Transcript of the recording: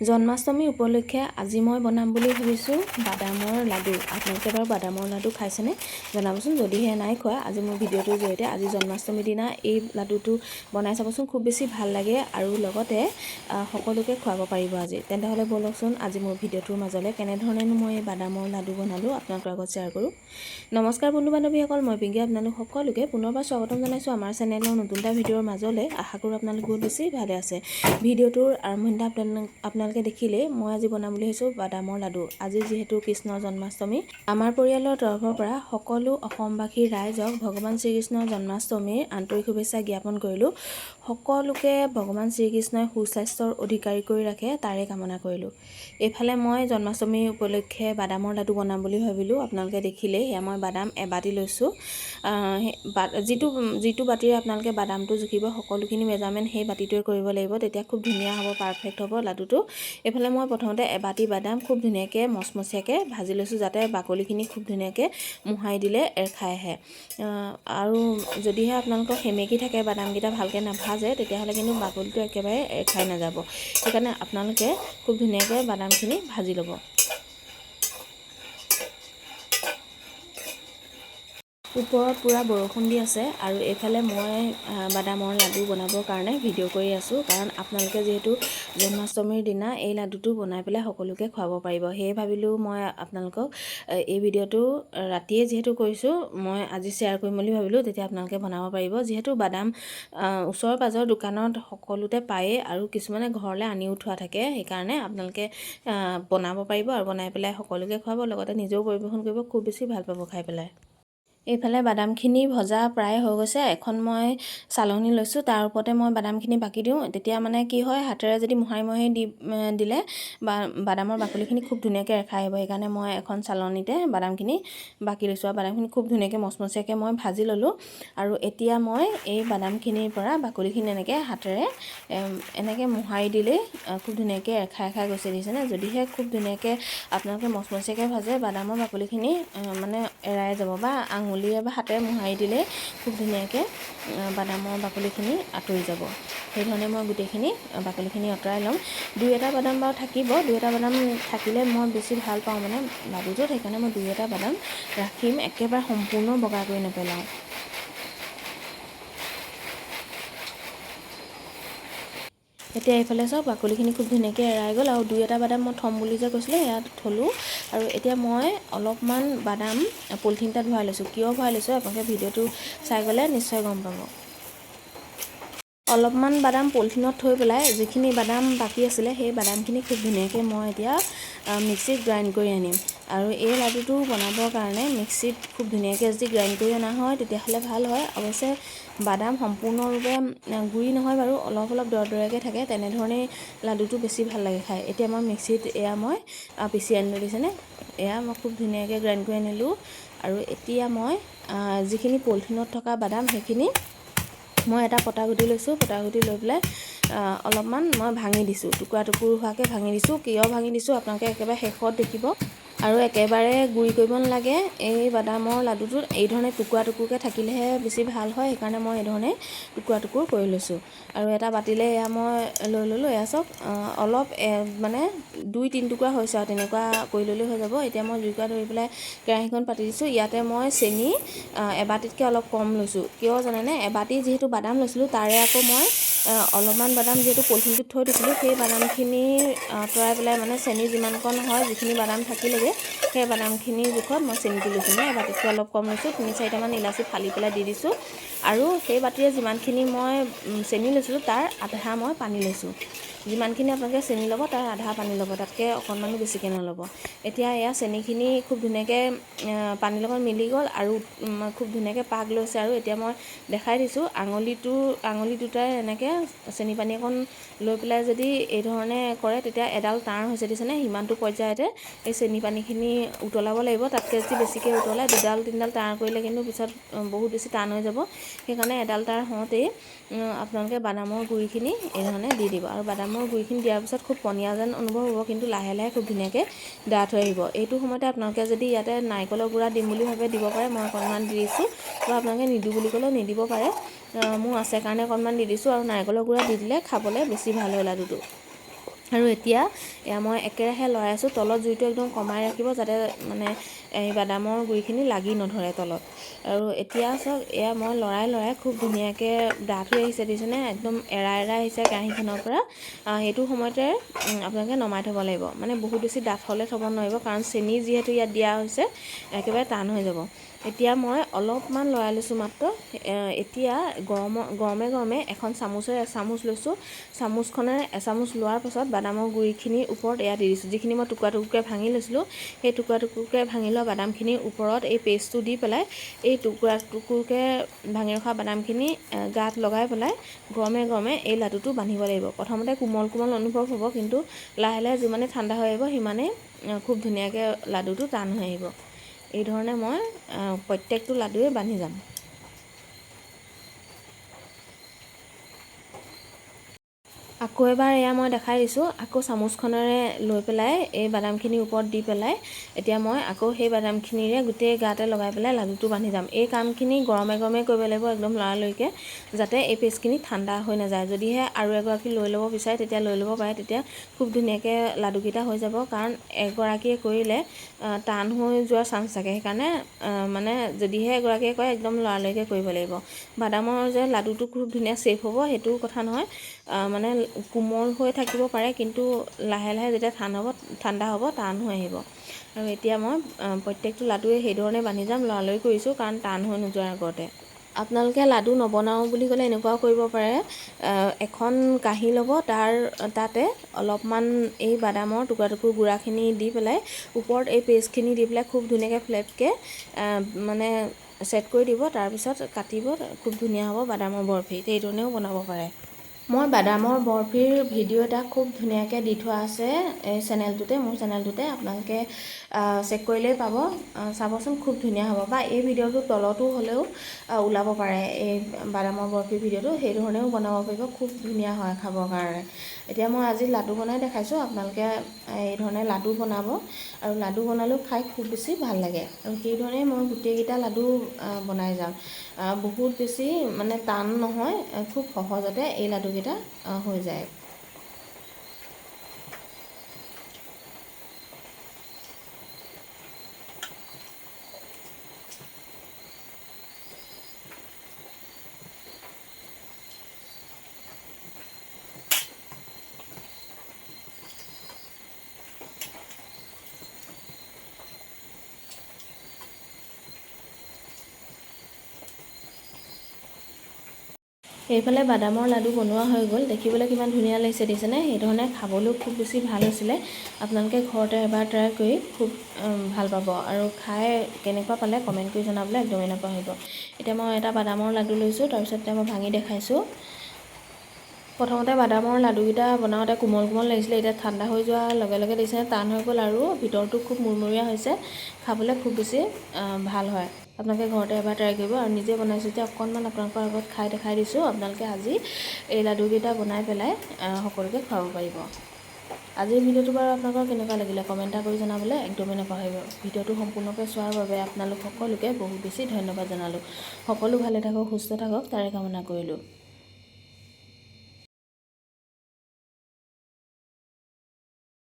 জন্মাষ্টমী উপলক্ষে আজি মই বনাম বুলি ভাবিছোঁ বাদামৰ লাডু। আপোনালোকে বাৰু বাদামৰ লাডু খাইছেনে? জনাবচোন যদিহে নাই খোৱা আজি মোৰ ভিডিঅ'টোৰ জৰিয়তে আজি জন্মাষ্টমীৰ দিনা এই লাডুটো বনাই চাবচোন খুব বেছি ভাল লাগে আৰু লগতে সকলোকে খুৱাব পাৰিব আজি। তেন্তেহ'লে ব'লকচোন আজি মোৰ ভিডিঅ'টোৰ মাজলৈ কেনেধৰণেনো মই এই বাদামৰ লাডু বনালোঁ আপোনালোকৰ আগত শ্বেয়াৰ কৰোঁ। নমস্কাৰ বন্ধু বান্ধৱীসকল মই পিংকি আপোনালোক সকলোকে পুনৰবাৰ স্বাগতম জনাইছোঁ আমাৰ চেনেলৰ নতুন এটা ভিডিঅ'ৰ মাজলৈ। আশা কৰোঁ আপোনালোক বহুত বেছি ভালে আছে। ভিডিঅ'টোৰ আৰম্ভণিতে আপোনালোক আপোনালোকে দেখিলেই মই আজি বনাম বুলি ভাবিছোঁ বাদামৰ লাডু। আজি যিহেতু কৃষ্ণৰ জন্মাষ্টমী আমাৰ পৰিয়ালৰ তৰফৰ পৰা সকলো অসমবাসীৰ ৰাইজক ভগৱান শ্ৰীকৃষ্ণৰ জন্মাষ্টমীৰ আন্তৰিক শুভেচ্ছা জ্ঞাপন কৰিলোঁ। সকলোকে ভগৱান শ্ৰীকৃষ্ণই সুস্বাস্থ্যৰ অধিকাৰী কৰি ৰাখে তাৰে কামনা কৰিলোঁ। এইফালে মই জন্মাষ্টমী উপলক্ষে বাদামৰ লাডু বনাম বুলি ভাবিলোঁ। আপোনালোকে দেখিলেই সেয়া মই বাদাম এবাতি লৈছোঁ। যিটো যিটো বাতিৰে আপোনালোকে বাদামটো জুখিব সকলোখিনি মেজাৰমেণ্ট সেই বাতিটোৱে কৰিব লাগিব। তেতিয়া খুব ধুনীয়া হ'ব পাৰফেক্ট হ'ব লাডুটো। এইফালে মই প্ৰথমতে এবাটি বাদাম খুব ধুনীয়াকৈ মচমচীয়াকৈ ভাজি লৈছোঁ যাতে বাকলিখিনি খুব ধুনীয়াকৈ মোহাৰি দিলে এৰ খাই আহে, আৰু যদিহে আপোনালোকৰ সেমেকি থাকে, বাদামকেইটা ভালকৈ নাভাজে, তেতিয়াহ'লে কিন্তু বাকলিটো একেবাৰে এৰ খাই নাযাব। সেইকাৰণে আপোনালোকে খুব ধুনীয়াকৈ বাদামখিনি ভাজি ল'ব। ওপৰত পূৰা বৰষুণ দি আছে আৰু এইফালে মই বাদামৰ লাডু বনাবৰ কাৰণে ভিডিঅ' কৰি আছোঁ। কাৰণ আপোনালোকে যিহেতু জন্মাষ্টমীৰ দিনা এই লাডুটো বনাই পেলাই সকলোকে খুৱাব পাৰিব। সেয়ে ভাবিলোঁ মই আপোনালোকক এই ভিডিঅ'টো ৰাতিয়ে যিহেতু কৰিছোঁ মই আজি শ্বেয়াৰ কৰিম বুলি ভাবিলোঁ তেতিয়া আপোনালোকে বনাব পাৰিব। যিহেতু বাদাম ওচৰ পাজৰ দোকানত সকলোতে পায়েই আৰু কিছুমানে ঘৰলৈ আনিও থোৱা থাকে সেইকাৰণে আপোনালোকে বনাব পাৰিব আৰু বনাই পেলাই সকলোকে খুৱাব। লগতে নিজেও পৰিৱেশন কৰিব খুব বেছি ভাল পাব খাই পেলাই। এইফালে বাদামখিনি ভজা প্ৰায় হৈ গৈছে। এখন মই চালনী লৈছোঁ, তাৰ ওপৰতে মই বাদামখিনি বাকি দিওঁ। তেতিয়া মানে কি হয়, হাতেৰে যদি মোহাৰি মোহাৰি দি দিলে বা, বাদামৰ বাকলিখিনি খুব ধুনীয়াকৈ ৰেখাই আহিব। সেইকাৰণে মই এখন চালনীতে বাদামখিনি বাকি লৈছোঁ। আৰু বাদামখিনি খুব ধুনীয়াকৈ, মচমচীয়াকৈ মই ভাজি ল'লোঁ। আৰু এতিয়া মই এই বাদামখিনিৰ পৰা বাকলিখিনি এনেকৈ হাতেৰে এনেকৈ মোহাৰি দিলেই খুব ধুনীয়াকৈ ৰেখাই ৰেখাই গৈছে, দেখিছেনে? যদিহে খুব ধুনীয়াকৈ আপোনালোকে মচমচীয়াকৈ ভাজে, বাদামৰ বাকলিখিনি মানে এৰাই যাব বা আঙুলিৰে বা হাতেৰে মোহাৰি দিলে খুব ধুনীয়াকৈ বাদামৰ বাকলিখিনি আঁতৰি যাব। সেইধৰণে মই গোটেইখিনি বাকলিখিনি আঁতৰাই ল'ম। দুই এটা বাদাম বাৰু থাকিব, দুই এটা বাদাম থাকিলে মই বেছি ভালো পাওঁ মানে লাডুটোত সেইকাৰণে মই দুই এটা বাদাম ৰাখিম, একেবাৰে সম্পূৰ্ণ বগা কৰি নেপেলাওঁ। এতিয়া এইফালে চাওক বাকলিখিনি খুব ধুনীয়াকৈ এৰাই গ'ল আৰু দুই এটা বাদাম মই থ'ম বুলি যে কৈছিলোঁ সেয়া থ'লোঁ। আৰু এতিয়া মই অলপমান বাদাম পলিথিন এটাত ভৰাই লৈছোঁ। কিয় ভৰাই লৈছোঁ আপোনালোকে ভিডিঅ'টো চাই গ'লে নিশ্চয় গম পাব। অলপমান বাদাম পলিথিনত থৈ পেলাই যিখিনি বাদাম বাকী আছিলে সেই বাদামখিনি খুব ধুনীয়াকৈ মই এতিয়া মিক্সিত গ্ৰাইণ্ড কৰি আনিম। আৰু এই লাডুটো বনাবৰ কাৰণে মিক্সিত খুব ধুনীয়াকৈ যদি গ্ৰাইণ্ড কৰি অনা হয় তেতিয়াহ'লে ভাল হয়। অৱশ্যে বাদাম সম্পূৰ্ণৰূপে গুড়ি নহয় বাৰু অলপ অলপ দৰদৰীয়াকৈ থাকে তেনেধৰণেই লাডুটো বেছি ভাল লাগে খাই। এতিয়া মই মিক্সিত এয়া মই পিচি আনিলোঁ দিছেনে? এয়া মই খুব ধুনীয়াকৈ গ্ৰাইণ্ড কৰি আনিলোঁ। আৰু এতিয়া মই যিখিনি পলিথিনত থকা বাদাম সেইখিনি মই এটা পটা গুটি লৈছোঁ। পটা গুটি লৈ পেলাই অলপমান মই ভাঙি দিছোঁ। টুকুৰা টুকুৰ হোৱাকৈ ভাঙি দিছোঁ। কিয় ভাঙি দিছোঁ আপোনালোকে একেবাৰে শেষত দেখিব। আৰু একেবাৰে গুড়ি কৰিব নালাগে। এই বাদামৰ লাডুটোত এই ধৰণে টুকুৰা টুকুৰকৈ থাকিলেহে বেছি ভাল হয় সেইকাৰণে মই এই ধৰণে টুকুৰা টুকুৰ কৰি লৈছোঁ। আৰু এটা বাতিলে এয়া মই লৈ ল'লোঁ এয়া আহ, অলপ মানে দুই তিনি টুকুৰা হৈছে আৰু তেনেকুৱা কৰি ল'লেই হৈ যাব। এতিয়া মই জুইকুৰা ধৰি পেলাই কেৰাহীখন পাতি দিছোঁ। ইয়াতে মই চেনি এবাতিতকৈ অলপ কম লৈছোঁ। কিয় জানেনে? এবাতি যিহেতু বাদাম লৈছিলোঁ তাৰে আকৌ মই অলপমান বাদাম যিহেতু পলিথিনটোত থৈ দিছিলোঁ সেই বাদামখিনি আঁতৰাই পেলাই মানে চেনি যিমানকণ হয় যিখিনি বাদাম থাকিলেগৈ সেই বাদামখিনিৰ জোখত মই চেনিটো লৈছোঁ। মই এবাতিতকৈ অলপ কম লৈছোঁ তিনি চাৰিটামান ইলাচি ফালি পেলাই দি দিছোঁ আৰু সেই বাতিৰে যিমানখিনি মই চেনি লৈছিলোঁ তাৰ আধা মই পানী লৈছোঁ। যিমানখিনি আপোনালোকে চেনি ল'ব, তাৰ আধা পানী ল'ব, তাতকৈ অকণমানো বেছিকৈ নল'ব। এতিয়া এয়া চেনিখিনি খুব ধুনীয়াকৈ পানীৰ লগত মিলি গ'ল আৰু খুব ধুনীয়াকৈ পাক লৈছে আৰু এতিয়া মই দেখাই দিছোঁ। আঙুলিটো, আঙুলি দুটাই এনেকৈ চেনি পানী অকণ লৈ পেলাই যদি এই ধৰণে কৰে, তেতিয়া এডাল তাঁৰ হৈছে দিছেনে সিমানটো পৰ্যায়তে এই চেনি পানীখিনি উতলাব লাগিব। তাতকৈ যদি বেছিকৈ উতলাই দুডাল, তিনিডাল তাঁৰ কৰিলে কিন্তু পিছত বহুত বেছি টান হৈ যাব। সেইকাৰণে এডাল তাঁৰ হওঁতেই আপোনালোকে বাদামৰ গুড়িখিনি এই ধৰণে দি দিব। আৰু বাদামৰ গুড়িখিনি দিয়াৰ পিছত খুব পনীয়া যেন অনুভৱ হ'ব, কিন্তু লাহে লাহে খুব ধুনীয়াকৈ ডাঠ হৈ আহিব। এইটো সময়তে আপোনালোকে যদি ইয়াতে নাৰিকলৰ গুড়া দিম বুলি ভাবে, দিব পাৰে। মই অকণমান দি দিছোঁ বা আপোনালোকে নিদিওঁ বুলি ক'লেও নিদিব পাৰে। মোৰ আছে কাৰণে অকণমান দি দিছোঁ আৰু নাৰিকলৰ গুড়া দি দিলে খাবলৈ বেছি ভালো হয় লাডুটো। আৰু এতিয়া, এয়া মই একেৰাহে লৰাই আছোঁ, তলত জুইটো একদম কমাই ৰাখিব যাতে মানে এই বাদামৰ গুড়িখিনি লাগি নধৰে তলত। আৰু এতিয়া চাওক, এয়া মই লৰাই লৰাই খুব ধুনীয়াকৈ ডাঠ হৈ আহিছে, দেখিছেনে? একদম এৰাই এৰাই আহিছে কেৰাহীখনৰ পৰা। সেইটো সময়তে আপোনালোকে নমাই থ'ব লাগিব। মানে বহুত বেছি ডাঠ হ'লে থ'ব নোৱাৰিব, কাৰণ চেনি যিহেতু ইয়াত দিয়া হৈছে, একেবাৰে টান হৈ যাব। এতিয়া মই অলপমান লৰাই লৈছোঁ মাত্ৰ। এতিয়া গৰম গৰমে গৰমে এখন চামুচেৰে এচামুচ লৈছোঁ। চামুচখনেৰে এচামুচ লোৱাৰ পাছত বাদামৰ গুড়িখিনিৰ ওপৰত এয়া দি দিছোঁ। যিখিনি মই টুকুৰা টুকুৰকৈ ভাঙি লৈছিলোঁ সেই টুকুৰা টুকুৰকৈ ভাঙি লোৱা বাদামখিনিৰ ওপৰত এই পেষ্টটো দি পেলাই এই টুকুৰা টুকুৰকৈ ভাঙি ৰখা বাদামখিনি গাত লগাই পেলাই গৰমে গৰমে এই লাডুটো বান্ধিব লাগিব। প্ৰথমতে কোমল কোমল অনুভৱ হ'ব কিন্তু লাহে লাহে যিমানে ঠাণ্ডা হৈ আহিব সিমানেই খুব ধুনীয়াকৈ লাডুটো টান হৈ আহিব। এই ধৰণে মই প্ৰত্যেকটো লাডুৱে বান্ধি যাম। আকৌ এবাৰ এয়া মই দেখাই দিছোঁ আকৌ চামুচখনেৰে লৈ পেলাই এই বাদামখিনিৰ ওপৰত দি পেলাই এতিয়া মই আকৌ সেই বাদামখিনিৰে গোটেই গাতে লগাই পেলাই লাডুটো বান্ধি যাম। এই কামখিনি গৰমে গৰমে কৰিব লাগিব একদম লৰালৰিকৈ যাতে এই পেষ্টখিনি ঠাণ্ডা হৈ নাযায়। যদিহে আৰু এগৰাকী লৈ ল'ব বিচাৰে তেতিয়া লৈ ল'ব পাৰে তেতিয়া খুব ধুনীয়াকৈ লাডুকেইটা হৈ যাব। কাৰণ এগৰাকীয়ে কৰিলে টান হৈ যোৱাৰ চান্স থাকে। সেইকাৰণে মানে যদিহে এগৰাকীয়ে কয় একদম লৰালৰিকৈ কৰিব লাগিব। বাদামৰ যে লাডুটো খুব ধুনীয়া ছেফ হ'ব সেইটো কথা নহয়। মানে কোমল হৈ থাকিব পাৰে কিন্তু লাহে লাহে যেতিয়া ঠাণ্ডা হ'ব ঠাণ্ডা হ'ব টান হৈ আহিব। আৰু এতিয়া মই প্ৰত্যেকটো লাডুৱে সেইধৰণে বান্ধি যাম লৰালৰি কৰিছোঁ কাৰণ টান হৈ নোযোৱাৰ আগতে। আপোনালোকে লাডু নবনাওঁ বুলি ক'লে এনেকুৱাও কৰিব পাৰে। এখন কাঁহী ল'ব তাৰ তাতে অলপমান এই বাদামৰ টুকুৰা টুকুৰ গুড়াখিনি দি পেলাই ওপৰত এই পেষ্টখিনি দি পেলাই খুব ধুনীয়াকৈ ফ্লেটকৈ মানে ছেট কৰি দিব তাৰপিছত কাটিব খুব ধুনীয়া হ'ব বাদামৰ বৰফি সেইধৰণেও বনাব পাৰে। মই বাদামৰ বৰফিৰ ভিডিঅ' এটা খুব ধুনীয়াকৈ দি থোৱা আছে, এই চেনেলটোতে মোৰ চেনেলটোতে আপোনালোকে চেক কৰিলেই পাব। চাবচোন খুব ধুনীয়া হ'ব। বা এই ভিডিঅ'টোৰ তলতো হ'লেও ওলাব পাৰে। এই বাদামৰ বৰফি ভিডিঅ'টো সেই ধৰণেও বনাব পাৰিব। খুব ধুনীয়া হয় খাবৰ কাৰণে। এতিয়া মই আজি লাডু বনাই দেখাইছোঁ। আপোনালোকে এই ধৰণে লাডু বনাব। আৰু লাডু বনালেও খাই খুব বেছি ভাল লাগে। আৰু সেইধৰণেই মই গোটেইকেইটা লাডু বনাই যাম। বহুত বেছি মানে টান নহয় খুব সহজতে এই লাডুকেইটা হৈ যায়। এইফালে বাদামৰ লাডু বনোৱা হৈ গ'ল। দেখিবলৈ কিমান ধুনীয়া লাগিছে দেখিছেনে? সেইধৰণে খাবলৈও খুব বেছি ভাল হৈছিলে। আপোনালোকে ঘৰতে এবাৰ ট্ৰাই কৰি খুব ভাল পাব। আৰু খাই কেনেকুৱা পালে কমেণ্ট কৰি জনাবলৈ একদমেই নাপাহৰিব। এতিয়া মই এটা বাদামৰ লাডু লৈছোঁ তাৰপিছত এতিয়া মই ভাঙি দেখাইছোঁ। প্ৰথমতে বাদামৰ লাডুকেইটা বনাওঁতে কোমল কোমল লাগিছিলে এতিয়া ঠাণ্ডা হৈ যোৱাৰ লগে লগে দেখিছেনে টান হৈ গ'ল আৰু ভিতৰটো খুব মুৰমুৰীয়া হৈছে। খাবলৈ খুব বেছি ভাল হয়। আপোনালোকে ঘৰতে এবাৰ ট্ৰাই কৰিব আৰু নিজে বনাইছোঁ। যেতিয়া অকণমান আপোনালোকৰ আগত খাই দেখাই দিছোঁ। আপোনালোকে আজি এই লাডুকেইটা বনাই পেলাই সকলোকে খুৱাব পাৰিব। আজিৰ ভিডিঅ'টো বাৰু আপোনালোকৰ কেনেকুৱা লাগিলে কমেণ্ট এটা কৰি জনাবলৈ একদমেই নাপাহৰিব ভিডিঅ'টো সম্পূৰ্ণকৈ চোৱাৰ বাবে আপোনালোক সকলোকে বহুত বেছি ধন্যবাদ জনালোঁ। সকলো ভালে থাকক, সুস্থ থাকক, তাৰে কামনা কৰিলোঁ।